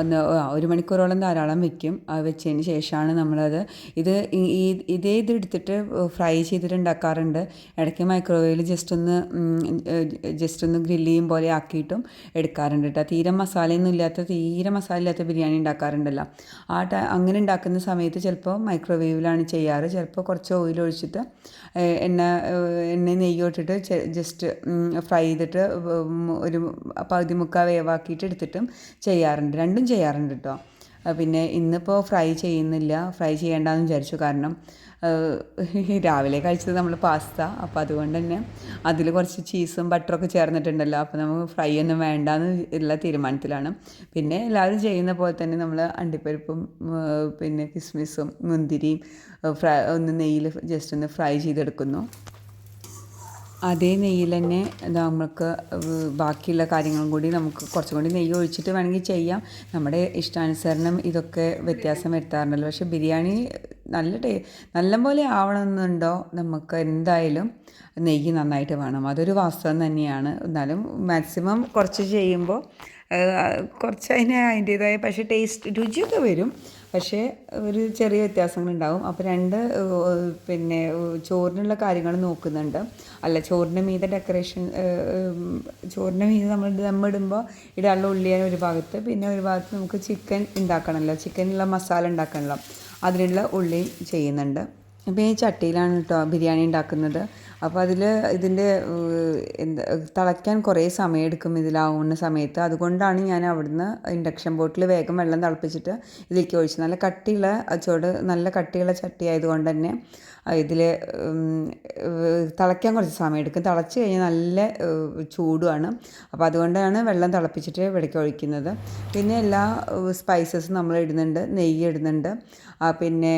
Speaker 1: ഒന്ന് ഒരു മണിക്കൂറോളം ധാരാളം വെക്കും. വെച്ചതിന് ശേഷമാണ് നമ്മളത് ഇത് ഈ ഇതേ ഇത് എടുത്തിട്ട് ഫ്രൈ ചെയ്തിട്ട് ഉണ്ടാക്കാറുണ്ട്. ഇടയ്ക്ക് മൈക്രോവേവിൽ ജസ്റ്റ് ഒന്ന് ജസ്റ്റ് ഒന്ന് ഗ്രില്ല് ചെയ്യും പോലെ ആക്കിയിട്ടും എടുക്കാറുണ്ട് കേട്ടോ. തീരെ മസാലയൊന്നും ഇല്ലാത്ത തീരെ മസാല ഇല്ലാത്ത ബിരിയാണി ഉണ്ടാക്കാറുണ്ടല്ലോ. ആ ട അങ്ങനെ ഉണ്ടാക്കുന്ന സമയത്ത് ചിലപ്പോൾ മൈക്രോവേവിലാണ് ചെയ്യാറ്. ചിലപ്പോൾ കുറച്ച് ഓയിൽ ഒഴിച്ചിട്ട് എണ്ണ എണ്ണ നെയ്യ് ഇട്ടിട്ട് ജസ്റ്റ് ഫ്രൈ ചെയ്തിട്ട് ഒരു പകുതി മുക്കാൽ വേവാക്കിയിട്ട് എടുത്തിട്ടും ചെയ്യാറുണ്ട്. രണ്ടും ചെയ്യാറുണ്ട് കേട്ടോ പിന്നെ ഇന്നിപ്പോൾ ഫ്രൈ ചെയ്യുന്നില്ല. ഫ്രൈ ചെയ്യേണ്ടെന്ന് വിചാരിച്ചു. കാരണം രാവിലെ കഴിച്ചത് നമ്മൾ പാസ്ത. അപ്പോൾ അതുകൊണ്ട് തന്നെ അതിൽ കുറച്ച് ചീസും ബട്ടറൊക്കെ ചേർന്നിട്ടുണ്ടല്ലോ. അപ്പോൾ നമുക്ക് ഫ്രൈ ഒന്നും വേണ്ടാന്ന് ഉള്ള തീരുമാനത്തിലാണ്. പിന്നെ എല്ലാവരും ചെയ്യുന്ന പോലെ തന്നെ നമ്മൾ അണ്ടിപ്പരിപ്പും പിന്നെ കിസ്മിസും മുന്തിരിയും ഫ്രൈ ഒന്ന് നെയ്യിൽ ജസ്റ്റ് ഒന്ന് ഫ്രൈ ചെയ്തെടുക്കുന്നു. അതേ നെയ്യിൽ തന്നെ നമുക്ക് ബാക്കിയുള്ള കാര്യങ്ങളും കൂടി നമുക്ക് കുറച്ചും കൂടി നെയ്യ് ഒഴിച്ചിട്ട് വേണമെങ്കിൽ ചെയ്യാം. നമ്മുടെ ഇഷ്ടാനുസരണം ഇതൊക്കെ വ്യത്യാസം വരുത്താറുണ്ടല്ലോ. പക്ഷെ ബിരിയാണി നല്ല ടേ നല്ലപോലെ ആവണമെന്നുണ്ടോ? നമുക്ക് എന്തായാലും നെയ്യ് നന്നായിട്ട് വേണം. അതൊരു വാസ്തവം തന്നെയാണ്. എന്നാലും മാക്സിമം കുറച്ച് ചെയ്യുമ്പോൾ കുറച്ച് അതിന് അതിന്റേതായ പക്ഷേ ടേസ്റ്റ് രുചിയൊക്കെ വരും. പക്ഷേ ഒരു ചെറിയ വ്യത്യാസങ്ങളുണ്ടാവും. അപ്പോൾ രണ്ട് പിന്നെ ചോറിനുള്ള കാര്യങ്ങൾ നോക്കുന്നുണ്ട്. അല്ല ചോറിന്റെ മീതെ ഡെക്കറേഷൻ ചോറിന്റെ മീതെ നമ്മൾ ദമ്മിടുമ്പോൾ ഇടാനുള്ള ഉള്ളിയാണ് ഒരു ഭാഗത്ത്. പിന്നെ ഒരു ഭാഗത്ത് നമുക്ക് ചിക്കൻ ഉണ്ടാക്കണമല്ലോ. ചിക്കനുള്ള മസാല ഉണ്ടാക്കണമല്ലോ. അതിനുള്ള ഉള്ളിയും ചെയ്യുന്നുണ്ട്. അപ്പോൾ ഈ ചട്ടിയിലാണ് കേട്ടോ ബിരിയാണി ഉണ്ടാക്കുന്നത്. അപ്പോൾ അതിൽ ഇതിന്റെ എന്താ തിളയ്ക്കാൻ കുറേ സമയമെടുക്കും ഇതിലാവുന്ന സമയത്ത്. അതുകൊണ്ടാണ് ഞാൻ അവിടുന്ന് ഇൻഡക്ഷൻ ബോട്ടിൽ വേഗം വെള്ളം തിളപ്പിച്ചിട്ട് ഇതിലേക്ക് ഒഴിച്ചത്. നല്ല കട്ടിയുള്ള ചോട് നല്ല കട്ടിയുള്ള ചട്ടി ആയതുകൊണ്ട് തന്നെ ഇതിൽ തിളയ്ക്കാൻ കുറച്ച് സമയം എടുക്കും തിളച്ച് കഴിഞ്ഞാൽ നല്ല ചൂടുമാണ്. അപ്പോൾ അതുകൊണ്ടാണ് വെള്ളം തിളപ്പിച്ചിട്ട് ഇവിടേക്ക് ഒഴിക്കുന്നത്. പിന്നെ എല്ലാ സ്പൈസസും നമ്മൾ ഇടുന്നുണ്ട്. നെയ്യ് ഇടുന്നുണ്ട്. പിന്നെ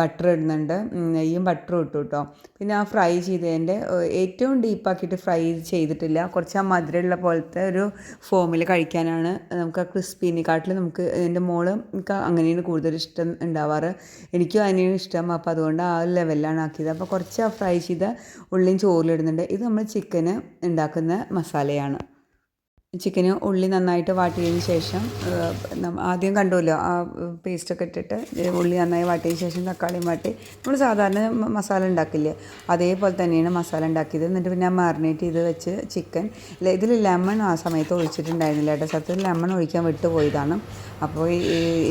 Speaker 1: ബട്ടർ ഇടുന്നുണ്ട്. നെയ്യും ബട്ടറും ഇട്ടു കേട്ടോ പിന്നെ ആ ഫ്രൈ ചെയ്തതിന്റെ ഏറ്റവും ഡീപ്പാക്കിയിട്ട് ഫ്രൈ ചെയ്തിട്ടില്ല. കുറച്ച് ആ മധുരമുള്ള പോലത്തെ ഒരു ഫോമിൽ കഴിക്കാനാണ് നമുക്ക് ആ ക്രിസ്പീനെക്കാട്ടിലും നമുക്ക് എന്റെ മോൾ എനിക്ക് അങ്ങനെയാണ് കൂടുതൽ ഇഷ്ടം ഉണ്ടാവാറ്. എനിക്കും അതിനെയാണ് ഇഷ്ടം. അപ്പോൾ അതുകൊണ്ട് ആ ലെവലിലാണ് ആക്കിയത്. അപ്പോൾ കുറച്ച് ആ ഫ്രൈ ചെയ്ത ഉള്ളിയും ചോറിലിടുന്നുണ്ട് ഇത് നമ്മൾ ചിക്കന് ഉണ്ടാക്കുന്ന മസാലയാണ്. ചിക്കന് ഉള്ളി നന്നായിട്ട് വാട്ടിയതിന് ശേഷം ആദ്യം കണ്ടുമല്ലോ ആ പേസ്റ്റൊക്കെ ഇട്ടിട്ട് ഉള്ളി നന്നായി വാട്ടിയതിന് ശേഷം തക്കാളിയും വാട്ടി. നമ്മൾ സാധാരണ മസാല ഉണ്ടാക്കില്ലേ? അതേപോലെ തന്നെയാണ് മസാല ഉണ്ടാക്കിയത്. എന്നിട്ട് പിന്നെ മാറിനേറ്റ് ചെയ്ത് വെച്ച് ചിക്കൻ ഇതിൽ ലെമൺ ആ സമയത്ത് ഒഴിച്ചിട്ടുണ്ടായിരുന്നില്ല കേട്ടോ. സത്യത്തിൽ ലെമൺ ഒഴിക്കാൻ വിട്ടുപോയതാണ് അപ്പോൾ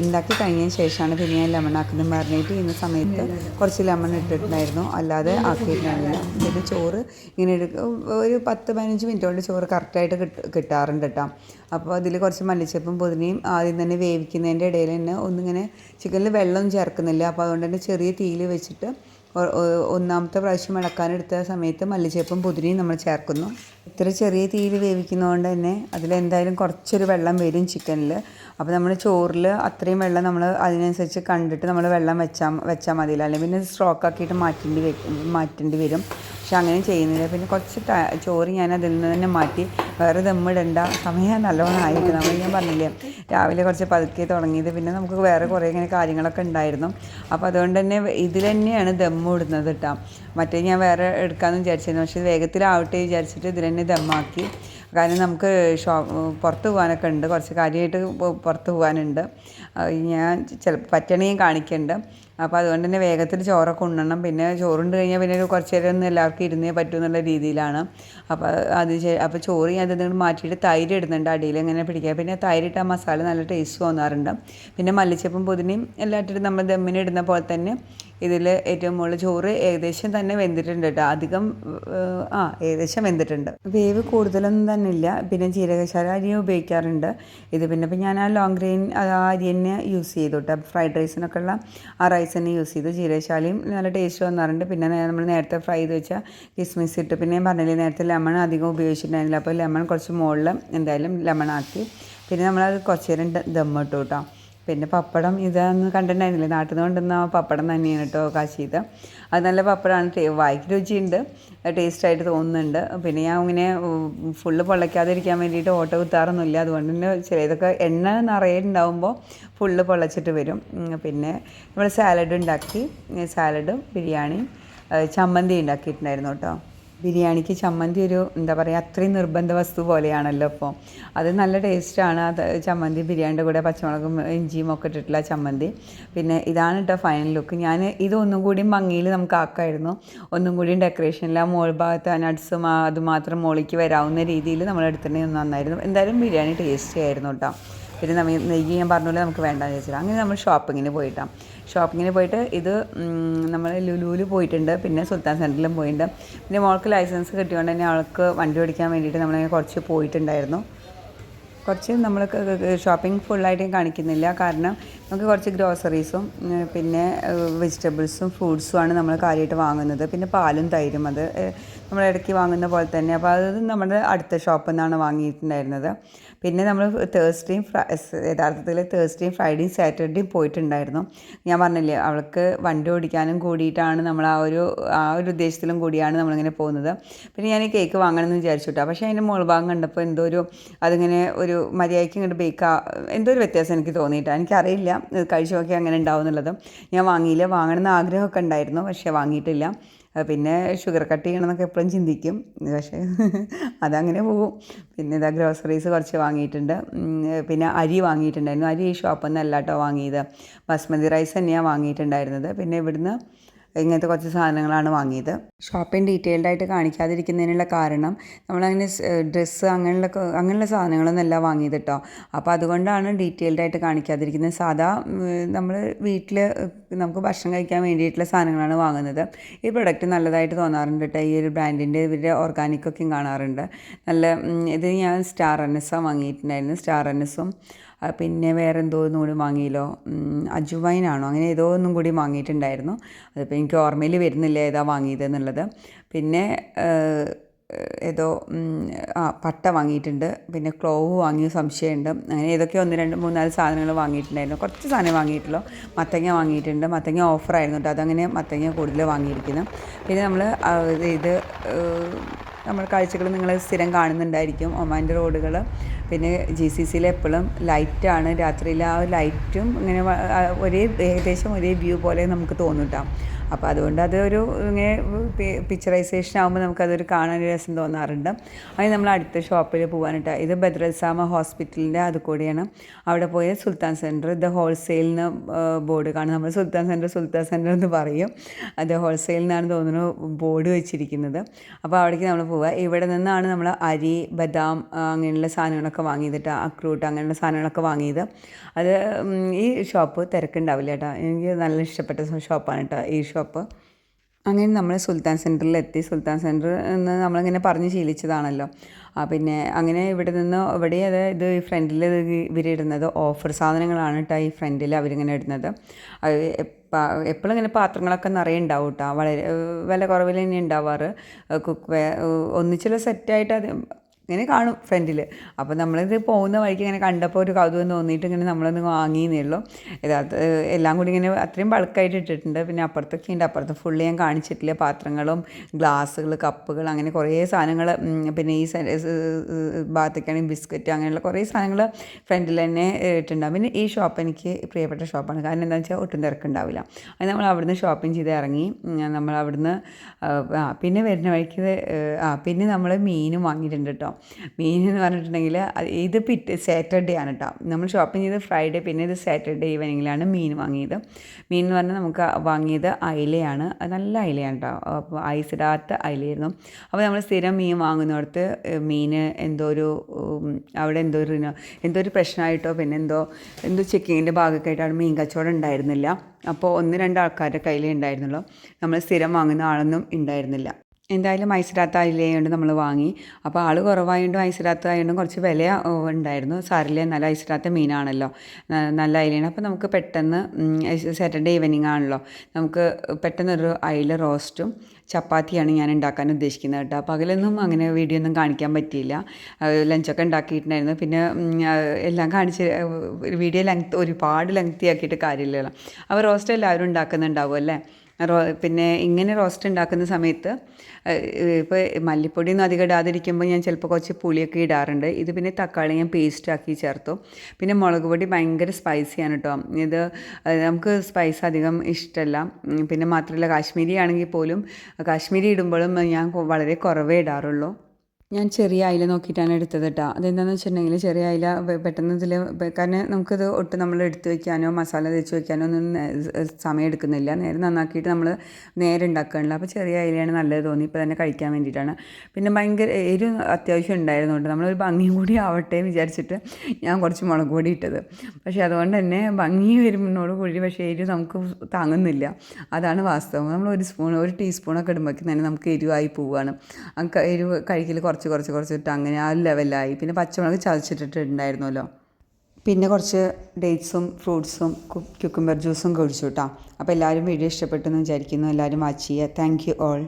Speaker 1: ഉണ്ടാക്കി കഴിഞ്ഞതിന് ശേഷമാണ് പിന്നെ ഞാൻ ലെമൺ ആക്കുന്നത്. മാറിനേറ്റ് ചെയ്യുന്ന സമയത്ത് കുറച്ച് ലെമൺ ഇട്ടിട്ടുണ്ടായിരുന്നു. അല്ലാതെ ആക്കിയിട്ടുണ്ടായിരുന്നില്ല പിന്നെ ചോറ് ഇങ്ങനെ ഒരു പത്ത് പതിനഞ്ച് മിനിറ്റ് കൊണ്ട് ചോറ് കറക്റ്റായിട്ട് കിട്ട കിട്ടാറുണ്ട് കേട്ടോ അപ്പോൾ അതിൽ കുറച്ച് മല്ലിച്ചപ്പും പുതിനയും ആദ്യം തന്നെ വേവിക്കുന്നതിന്റെ ഇടയിൽ തന്നെ ഒന്നിങ്ങനെ ചിക്കനിൽ വെള്ളം ചേർക്കുന്നില്ല. അപ്പോൾ അതുകൊണ്ട് തന്നെ ചെറിയ തീയിൽ വെച്ചിട്ട് ഒന്നാമത്തെ പ്രാവശ്യം ഇളക്കാനെടുത്ത സമയത്ത് മല്ലിച്ചപ്പും പുതിനയും നമ്മൾ ചേർക്കുന്നു. ഇത്ര ചെറിയ തീയിൽ വേവിക്കുന്നതുകൊണ്ട് തന്നെ അതിലെന്തായാലും കുറച്ചൊരു വെള്ളം വരും ചിക്കനിൽ അപ്പോൾ നമ്മൾ ചോറിൽ അത്രയും വെള്ളം നമ്മൾ അതിനനുസരിച്ച് കണ്ടിട്ട് നമ്മൾ വെള്ളം വെച്ചാൽ വെച്ചാൽ മതിയില്ല. അല്ലെങ്കിൽ പിന്നെ സ്ട്രോക്ക് ആക്കിയിട്ട് മാറ്റേണ്ടി മാറ്റേണ്ടി വരും. പക്ഷെ അങ്ങനെ ചെയ്യുന്നില്ല. പിന്നെ കുറച്ച് ചോറ് ഞാൻ അതിൽ നിന്ന് തന്നെ മാറ്റി. വേറെ ദമ്മിടണ്ട സമയം നല്ലോണം ആയിട്ട് നമ്മൾ ഞാൻ പറഞ്ഞില്ലേ രാവിലെ കുറച്ച് പതുക്കെ തുടങ്ങിയത്. പിന്നെ നമുക്ക് വേറെ കുറേ ഇങ്ങനെ കാര്യങ്ങളൊക്കെ ഉണ്ടായിരുന്നു. അപ്പോൾ അതുകൊണ്ട് തന്നെ ഇതിൽ തന്നെയാണ് ദമ്മിടുന്നത് കേട്ടോ മറ്റേ ഞാൻ വേറെ എടുക്കാമെന്ന് വിചാരിച്ചിരുന്നു. പക്ഷേ വേഗത്തിലാവട്ടെ വിചാരിച്ചിട്ട് ഇതിൽ തന്നെ ദമ്മാക്കി. കാരണം നമുക്ക് ഷോ പുറത്ത് പോകാനൊക്കെ ഉണ്ട്. കുറച്ച് കാര്യമായിട്ട് പുറത്ത് പോകാനുണ്ട്. ഞാൻ ചില പറ്റണേയും കാണിക്കുന്നുണ്ട് അപ്പോൾ അതുകൊണ്ട് തന്നെ വേഗത്തിൽ ചോറൊക്കെ ഉണ്ണണം. പിന്നെ ചോറുണ്ട് കഴിഞ്ഞാൽ പിന്നെ ഒരു കുറച്ച് നേരം ഒന്ന് എല്ലാവർക്കും ഇരുന്നേ പറ്റൂ എന്നുള്ള രീതിയിലാണ്. അപ്പോൾ അത് അപ്പോൾ ചോറ് ഞാൻ അതിൽ മാറ്റിയിട്ട് തൈര് ഇടുന്നുണ്ട് അടിയിൽ ഇങ്ങനെ പിടിക്കുക പിന്നെ തൈരിട്ട് ആ മസാല നല്ല ടേസ്റ്റ് തോന്നാറുണ്ട് പിന്നെ മല്ലിച്ചപ്പും പുതിനയും എല്ലാം ഇട്ടിട്ട് നമ്മൾ ദമ്മിന് ഇടുന്ന പോലെ തന്നെ ഇതിൽ ഏറ്റവും മുകളിൽ ചോറ് ഏകദേശം തന്നെ വെന്തിട്ടുണ്ട് കേട്ടോ. അധികം ആ ഏകദേശം വെന്തിട്ടുണ്ട്. വേവ് കൂടുതലൊന്നും തന്നെ ഇല്ല. പിന്നെ ജീരകശാല അരി ഉപയോഗിക്കാറുണ്ട്. ഇത് പിന്നെ ഇപ്പം ഞാൻ ആ ലോങ് ഗ്രെയിൻ ആ അരി തന്നെ യൂസ് ചെയ്തു കേട്ടോ. ഫ്രൈഡ് റൈസിനൊക്കെ ഉള്ള ആ റൈസ് തന്നെ യൂസ് ചെയ്തു. ജീരകശാലയും നല്ല ടേസ്റ്റ് വന്നാറുണ്ട്. പിന്നെ നമ്മൾ നേരത്തെ ഫ്രൈ ചെയ്ത് വെച്ചാൽ കിസ്മിസ് ഇട്ട് പിന്നെ ഞാൻ പറഞ്ഞില്ലേ നേരത്തെ ലെമൺ അധികം ഉപയോഗിച്ചിട്ടുണ്ടായിരുന്നില്ല. അപ്പോൾ ലെമൺ കുറച്ച് മുകളിൽ എന്തായാലും ലെമൺ ആക്കി. പിന്നെ നമ്മളത് കുറച്ച് നേരം ദമ്മിട്ടു കേട്ടോ. പിന്നെ പപ്പടം ഇതാന്ന് കണ്ടിട്ടുണ്ടായിരുന്നില്ലേ? നാട്ടിൽ നിന്ന് കൊണ്ടുവന്ന പപ്പടം തന്നെയാണ് കേട്ടോ കാശീത്. അത് നല്ല പപ്പടമാണ്. വായിക്ക് രുചിയുണ്ട്. ടേസ്റ്റായിട്ട് തോന്നുന്നുണ്ട്. പിന്നെ ഞാൻ ഇങ്ങനെ ഫുള്ള് പൊള്ളയ്ക്കാതിരിക്കാൻ വേണ്ടിയിട്ട് ഓട്ടോ കുത്താറൊന്നുമില്ല. അതുകൊണ്ട് തന്നെ ചിലതൊക്കെ എണ്ണ നിറയെ ഉണ്ടാകുമ്പോൾ ഫുള്ള് പൊള്ളച്ചിട്ട് വരും. പിന്നെ നമ്മൾ സാലഡ് ഉണ്ടാക്കി സാലഡും ബിരിയാണിയും ചമ്മന്തി ഉണ്ടാക്കിയിട്ടുണ്ടായിരുന്നു കേട്ടോ. ബിരിയാണിക്ക് ചമ്മന്തി ഒരു എന്താ പറയുക അത്രയും നിർബന്ധ വസ്തു പോലെയാണല്ലോ ഇപ്പോൾ അത് നല്ല ടേസ്റ്റാണ് അത് ചമ്മന്തി ബിരിയാണിയുടെ കൂടെ പച്ചമുളകും ഇഞ്ചിയും ഒക്കെ ഇട്ടിട്ടുള്ള ചമ്മന്തി. പിന്നെ ഇതാണ് കേട്ടോ ഫൈനൽ ലുക്ക് ഞാൻ ഇതൊന്നും കൂടി ഭംഗിയിൽ നമുക്ക് ആക്കായിരുന്നു. ഒന്നും കൂടി ഡെക്കറേഷനിൽ ആ മോൾ ഭാഗത്ത് നട്ട്സും അത് മാത്രം മുകളിലേക്ക് വരാവുന്ന രീതിയിൽ നമ്മൾ എടുത്തിട്ടുണ്ടെങ്കിൽ നന്നായിരുന്നു. എന്തായാലും ബിരിയാണി ടേസ്റ്റി ആയിരുന്നു കേട്ടോ പിന്നെ നമ്മൾ നെയ്യ് ഞാൻ പറഞ്ഞ പോലെ നമുക്ക് വേണ്ടാന്ന് വെച്ചിട്ട് അങ്ങനെ നമ്മൾ ഷോപ്പിങ്ങിന് പോയിട്ടാണ് ഷോപ്പിങ്ങിന് പോയിട്ട് ഇത് നമ്മൾ ലുലുവിൽ പോയിട്ടുണ്ട്. പിന്നെ സുൽത്താൻ സെന്ററിലും പോയിട്ടുണ്ട് പിന്നെ മോൾക്ക് ലൈസൻസ് കിട്ടിയോണ്ട് തന്നെ അവൾക്ക് വണ്ടി ഓടിക്കാൻ വേണ്ടിയിട്ട് നമ്മളെ കുറച്ച് പോയിട്ടുണ്ടായിരുന്നു. കുറച്ച് നമ്മൾ ഷോപ്പിംഗ് ഫുള്ളായിട്ട് കാണിക്കുന്നില്ല. കാരണം നമുക്ക് കുറച്ച് ഗ്രോസറീസും പിന്നെ വെജിറ്റബിൾസും ഫ്രൂട്ട്സുമാണ് നമ്മൾ കാര്യമായിട്ട് വാങ്ങുന്നത്. പിന്നെ പാലും തൈരും അത് നമ്മൾ ഇടയ്ക്ക് വാങ്ങുന്ന പോലെ തന്നെ. അപ്പോൾ അത് നമ്മുടെ അടുത്ത ഷോപ്പിൽ നിന്നാണ് വാങ്ങിയിട്ടുണ്ടായിരുന്നത്. പിന്നെ നമ്മൾ തേഴ്സ്ഡേയും യഥാർത്ഥത്തിൽ തേഴ്സ്ഡേയും ഫ്രൈഡേയും സാറ്റർഡേയും പോയിട്ടുണ്ടായിരുന്നു. ഞാൻ പറഞ്ഞില്ലേ അവൾക്ക് വണ്ടി ഓടിക്കാനും കൂടിയിട്ടാണ് നമ്മൾ ആ ഒരു ആ ഒരു ഉദ്ദേശത്തിലും കൂടിയാണ് നമ്മളിങ്ങനെ പോകുന്നത്. പിന്നെ ഞാൻ ഈ കേക്ക് വാങ്ങണമെന്ന് വിചാരിച്ചു കേട്ടോ പക്ഷേ അതിന്റെ മുകൾ ഭാഗം കണ്ടപ്പോൾ എന്തോ ഒരു അതിങ്ങനെ ഒരു മര്യാദയ്ക്ക് ഇങ്ങോട്ട് ബേക്ക് എന്തോ ഒരു വ്യത്യാസം എനിക്ക് തോന്നിയിട്ടാണ് എനിക്കറിയില്ല കഴിച്ചു നോക്കിയാൽ അങ്ങനെ ഉണ്ടാവും എന്നുള്ളത് ഞാൻ വാങ്ങിയില്ല. വാങ്ങണമെന്ന് ആഗ്രഹമൊക്കെ ഉണ്ടായിരുന്നു പക്ഷേ വാങ്ങിയിട്ടില്ല. പിന്നെ ഷുഗർ കട്ട് ചെയ്യണമെന്നൊക്കെ എപ്പോഴും ചിന്തിക്കും. പക്ഷേ അതങ്ങനെ പോകും. പിന്നെ ഇതാ ഗ്രോസറീസ് കുറച്ച് വാങ്ങിയിട്ടുണ്ട്. പിന്നെ അരി വാങ്ങിയിട്ടുണ്ടായിരുന്നു. അരി ഈ ഷോപ്പിൽ നിന്നല്ല കേട്ടോ വാങ്ങിയത്. ബസ്മതി റൈസ് തന്നെയാണ് വാങ്ങിയിട്ടുണ്ടായിരുന്നത്. പിന്നെ ഇവിടുന്ന് ഇങ്ങനത്തെ കുറച്ച് സാധനങ്ങളാണ് വാങ്ങിയത്. ഷോപ്പിംഗ് ഡീറ്റെയിൽഡ് ആയിട്ട് കാണിക്കാതിരിക്കുന്നതിനുള്ള കാരണം നമ്മളങ്ങനെ ഡ്രസ്സ് അങ്ങനെയുള്ള അങ്ങനെയുള്ള സാധനങ്ങളൊന്നല്ല വാങ്ങിയത് കേട്ടോ അപ്പോൾ അതുകൊണ്ടാണ് ഡീറ്റെയിൽഡ് ആയിട്ട് കാണിക്കാതിരിക്കുന്നത്. സാധാ നമ്മൾ വീട്ടിൽ നമുക്ക് ഭക്ഷണം കഴിക്കാൻ വേണ്ടിയിട്ടുള്ള സാധനങ്ങളാണ് വാങ്ങുന്നത്. ഈ പ്രൊഡക്റ്റ് നല്ലതായിട്ട് തോന്നാറുണ്ട് കേട്ടോ ഈ ഒരു ബ്രാൻഡിന്റെ ഇവരുടെ ഓർഗാനിക്കൊക്കെയും കാണാറുണ്ട്. നല്ല ഇത് ഞാൻ സ്റ്റാർ അന്നസാണ് വാങ്ങിയിട്ടുണ്ടായിരുന്നു. സ്റ്റാർ അന്നസും പിന്നെ വേറെ എന്തോ ഒന്നും കൂടി വാങ്ങിയല്ലോ അജുവൈനാണോ അങ്ങനെ ഏതോ ഒന്നും കൂടി വാങ്ങിയിട്ടുണ്ടായിരുന്നു. അതിപ്പോൾ എനിക്ക് ഓർമ്മയിൽ വരുന്നില്ല ഏതാ വാങ്ങിയത് എന്നുള്ളത് പിന്നെ ഏതോ ആ പട്ട വാങ്ങിയിട്ടുണ്ട്. പിന്നെ ക്ലോവ് വാങ്ങിയ സംശയമുണ്ട്. അങ്ങനെ ഏതൊക്കെ ഒന്ന് രണ്ട് മൂന്നാൽ സാധനങ്ങൾ വാങ്ങിയിട്ടുണ്ടായിരുന്നു. കുറച്ച് സാധനം വാങ്ങിയിട്ടുള്ളൂ. മത്തങ്ങ വാങ്ങിയിട്ടുണ്ട്. മത്തങ്ങ ഓഫറായിരുന്നു കേട്ടോ. അതങ്ങനെ മത്തങ്ങ കൂടുതൽ വാങ്ങിയിരിക്കുന്നു. പിന്നെ നമ്മൾ ഇത് നമ്മൾ കാഴ്ചകൾ നിങ്ങൾ സ്ഥിരം കാണുന്നുണ്ടായിരിക്കും. ഒമാന്റെ റോഡുകൾ പിന്നെ ജി സി സിയിൽ എപ്പോഴും ലൈറ്റാണ് രാത്രിയിൽ ആ ലൈറ്റും ഇങ്ങനെ ഒരേ ഏകദേശം ഒരേ വ്യൂ പോലെ നമുക്ക് തോന്നും അപ്പോൾ അതുകൊണ്ട് അതൊരു ഇങ്ങനെ പിക്ചറൈസേഷൻ ആകുമ്പോൾ നമുക്കതൊരു കാണാൻ രസം തോന്നാറുണ്ട്. അതിന് നമ്മൾ അടുത്ത ഷോപ്പിൽ പോകാനിട്ട് ഇത് ബദ്രൽസാമ ഹോസ്പിറ്റലിന്റെ അത് കൂടിയാണ്. അവിടെ പോയ സുൽത്താൻ സെന്റർ ഇത് ഹോൾസെയിലിന് ബോർഡ് കാണും. നമ്മൾ സുൽത്താൻ സെന്റർ സുൽത്താൻ സെന്റർ എന്ന് പറയും. അത് ഹോൾസെയിലിനാണ് തോന്നുന്നു ബോർഡ് വെച്ചിരിക്കുന്നത്. അപ്പോൾ അവിടേക്ക് നമ്മൾ പോവുക ഇവിടെ നിന്നാണ് നമ്മൾ അരി ബദാം അങ്ങനെയുള്ള സാധനങ്ങളൊക്കെ വാങ്ങിയത് അക്രൂട്ട് അങ്ങനെയുള്ള സാധനങ്ങളൊക്കെ വാങ്ങിയത്. അത് ഈ ഷോപ്പ് തിരക്കുണ്ടാവില്ല കേട്ടോ. എനിക്ക് നല്ല ഇഷ്ടപ്പെട്ട ഷോപ്പാണ് കേട്ടോ. ഈ ഷോപ്പ് അങ്ങനെ നമ്മൾ സുൽത്താൻ സെന്ററിൽ എത്തി. സുൽത്താൻ സെന്റർ എന്ന് നമ്മളിങ്ങനെ പറഞ്ഞ് ശീലിച്ചതാണല്ലോ. ആ പിന്നെ അങ്ങനെ ഇവിടെ നിന്ന് ഇവിടെ അത് ഇത് ഈ ഫ്രണ്ടിൽ ഇവരിടുന്നത് ഓഫർ സാധനങ്ങളാണ് കേട്ടോ ഈ ഫ്രണ്ടിൽ അവരിങ്ങനെ ഇടുന്നത്. എപ്പോഴും ഇങ്ങനെ പാത്രങ്ങളൊക്കെ നിറയെ ഉണ്ടാവും കേട്ടോ വളരെ വില കുറവിൽ തന്നെ ഉണ്ടാവാറ് കുക്ക് ഒന്നിച്ചുള്ള സെറ്റായിട്ട് അത് ഇങ്ങനെ കാണും ഫ്രണ്ടിൽ. അപ്പോൾ നമ്മളിത് പോകുന്ന വഴിക്ക് ഇങ്ങനെ കണ്ടപ്പോൾ ഒരു കൗതുകം തോന്നിയിട്ട് ഇങ്ങനെ നമ്മളൊന്ന് വാങ്ങിയെന്നേ ഉള്ളൂ. യഥാർത്ഥ എല്ലാം കൂടി ഇങ്ങനെ അത്രയും ബൾക്കായിട്ട് ഇട്ടിട്ടുണ്ട്. പിന്നെ അപ്പുറത്തൊക്കെ ഉണ്ട്. അപ്പുറത്ത് ഫുള്ള് ഞാൻ കാണിച്ചിട്ടില്ല. പാത്രങ്ങളും ഗ്ലാസ്സുകൾ കപ്പുകൾ അങ്ങനെ കുറേ സാധനങ്ങൾ പിന്നെ ഈ ഭാഗത്തേക്കാണെങ്കിൽ ബിസ്ക്കറ്റ് അങ്ങനെയുള്ള കുറേ സാധനങ്ങൾ ഫ്രണ്ടിൽ തന്നെ ഇട്ടുണ്ടാകും പിന്നെ ഈ ഷോപ്പ് എനിക്ക് പ്രിയപ്പെട്ട ഷോപ്പാണ് കാരണം എന്താണെന്ന് വെച്ചാൽ ഒട്ടും തിരക്കുണ്ടാവില്ല. അത് നമ്മൾ അവിടുന്ന് ഷോപ്പിംഗ് ചെയ്ത് ഇറങ്ങി. നമ്മൾ അവിടുന്ന് പിന്നെ വരുന്ന വഴിക്ക് ആ പിന്നെ നമ്മൾ മീനും വാങ്ങിയിട്ടുണ്ട് കേട്ടോ. മീൻ എന്ന് പറഞ്ഞിട്ടുണ്ടെങ്കിൽ ഇത് പിറ്റ് സാറ്റർഡേ ആണ് കേട്ടോ നമ്മൾ ഷോപ്പിംഗ് ചെയ്ത് ഫ്രൈഡേ പിന്നെ ഇത് സാറ്റർഡേ ഈവനിങ്ങിലാണ് മീൻ വാങ്ങിയത്. മീൻ എന്ന് പറഞ്ഞാൽ നമുക്ക് വാങ്ങിയത് അയിലയാണ്. നല്ല അയിലയാണ് കേട്ടോ അപ്പോൾ ഐസ് ഇടാത്ത അയിലയായിരുന്നു. അപ്പോൾ നമ്മൾ സ്ഥിരം മീൻ വാങ്ങുന്നിടത്ത് മീൻ എന്തോ ഒരു അവിടെ എന്തോ ഒരു എന്തോ ഒരു പ്രശ്നമായിട്ടോ പിന്നെ എന്തോ എന്തോ ചെക്കിങ്ങിന്റെ ഭാഗമൊക്കെ മീൻ കച്ചവടം ഉണ്ടായിരുന്നില്ല. അപ്പോൾ ഒന്ന് രണ്ട് ആൾക്കാരുടെ കയ്യിലേ ഉണ്ടായിരുന്നുള്ളൂ. നമ്മൾ സ്ഥിരം വാങ്ങുന്ന ആളൊന്നും ഉണ്ടായിരുന്നില്ല. എന്തായാലും മൈസൂരാത്ത അയിലയുണ്ട് നമ്മൾ വാങ്ങി. അപ്പോൾ ആൾ കുറവായതുകൊണ്ടും മൈസൂരാത്ത ആയതുകൊണ്ടും കുറച്ച് വില ഉണ്ടായിരുന്നു. സാരില്ല നല്ല ഐസിടാത്ത മീനാണല്ലോ. നല്ല അയിലയാണ് അപ്പോൾ നമുക്ക് പെട്ടെന്ന് സാറ്റർഡേ ഈവനിങ് ആണല്ലോ. നമുക്ക് പെട്ടെന്നൊരു അയില റോസ്റ്റും ചപ്പാത്തിയാണ് ഞാൻ ഉണ്ടാക്കാൻ ഉദ്ദേശിക്കുന്നത് കേട്ടോ. പകലൊന്നും അങ്ങനെ വീഡിയോ ഒന്നും കാണിക്കാൻ പറ്റിയില്ല. ലഞ്ചൊക്കെ ഉണ്ടാക്കിയിട്ടുണ്ടായിരുന്നു. പിന്നെ എല്ലാം കാണിച്ച് വീഡിയോ ലെങ്ത് ഒരുപാട് ലെങ്തി ആക്കിയിട്ട് കാര്യമില്ലല്ലോ. അപ്പോൾ റോസ്റ്റ് എല്ലാവരും ഉണ്ടാക്കുന്നുണ്ടാവും അല്ലേ പിന്നെ ഇങ്ങനെ റോസ്റ്റ് ഉണ്ടാക്കുന്ന സമയത്ത് ഇപ്പോൾ മല്ലിപ്പൊടിയൊന്നും അധികം ഇടാതിരിക്കുമ്പോൾ ഞാൻ ചിലപ്പോൾ കുറച്ച് പുളിയൊക്കെ ഇടാറുണ്ട്. ഇത് പിന്നെ തക്കാളി ഞാൻ പേസ്റ്റാക്കി ചേർത്തു. പിന്നെ മുളക് പൊടി ഭയങ്കര സ്പൈസിയാണ് കേട്ടോ ഇത് നമുക്ക് സ്പൈസ് അധികം ഇഷ്ടമല്ല പിന്നെ മാത്രമല്ല കാശ്മീരി ആണെങ്കിൽ പോലും കാശ്മീരി ഇടുമ്പോഴും ഞാൻ വളരെ കുറവേ ഇടാറുള്ളൂ. ഞാൻ ചെറിയ അയില നോക്കിയിട്ടാണ് എടുത്തത് കേട്ടോ അതെന്താണെന്ന് വെച്ചിട്ടുണ്ടെങ്കിൽ ചെറിയ അയില പെട്ടെന്ന് ഇതിൽ കാരണം നമുക്കിത് ഒട്ടും നമ്മൾ എടുത്ത് വെക്കാനോ മസാല തേച്ച് വെക്കാനോ ഒന്നും സമയം എടുക്കുന്നില്ല. നേരെ നന്നാക്കിയിട്ട് നമ്മൾ നേരെ ഉണ്ടാക്കുകയാണല്ലോ അപ്പോൾ ചെറിയ അയിലയാണ് നല്ലത് തോന്നി. ഇപ്പോൾ തന്നെ കഴിക്കാൻ വേണ്ടിയിട്ടാണ്. പിന്നെ ഭയങ്കര എരു അത്യാവശ്യം ഉണ്ടായിരുന്നുണ്ട് നമ്മളൊരു ഭംഗിയും കൂടി ആവട്ടെ വിചാരിച്ചിട്ട് ഞാൻ കുറച്ച് മുളക് പൊടി ഇട്ടത്. പക്ഷേ അതുകൊണ്ട് തന്നെ ഭംഗി വരുമ്പോഴോട് കൂടി പക്ഷേ എരിവ് നമുക്ക് താങ്ങുന്നില്ല. അതാണ് വാസ്തവം. നമ്മൾ ഒരു സ്പൂൺ ഒരു ടീസ്പൂണൊക്കെ ഇടുമ്പോഴേക്കും തന്നെ നമുക്ക് എരിവായി പോവുകയാണ് എരിവ് കഴിക്കൽ കുറച്ച് കുറച്ച് കുറച്ച് ഇട്ട് അങ്ങനെ ആ ലെവലായി പിന്നെ പച്ചമുളക് ചതച്ചിട്ടിട്ടുണ്ടായിരുന്നല്ലോ. പിന്നെ കുറച്ച് ഡേറ്റ്സും ഫ്രൂട്ട്സും ക്യുക്കുംബർ ജ്യൂസും കുടിച്ചു കേട്ടോ അപ്പോൾ എല്ലാവരും വീഡിയോ ഇഷ്ടപ്പെട്ടെന്ന് വിചാരിക്കുന്നു. എല്ലാവരും വാച്ച് ചെയ്യുക. Thank you all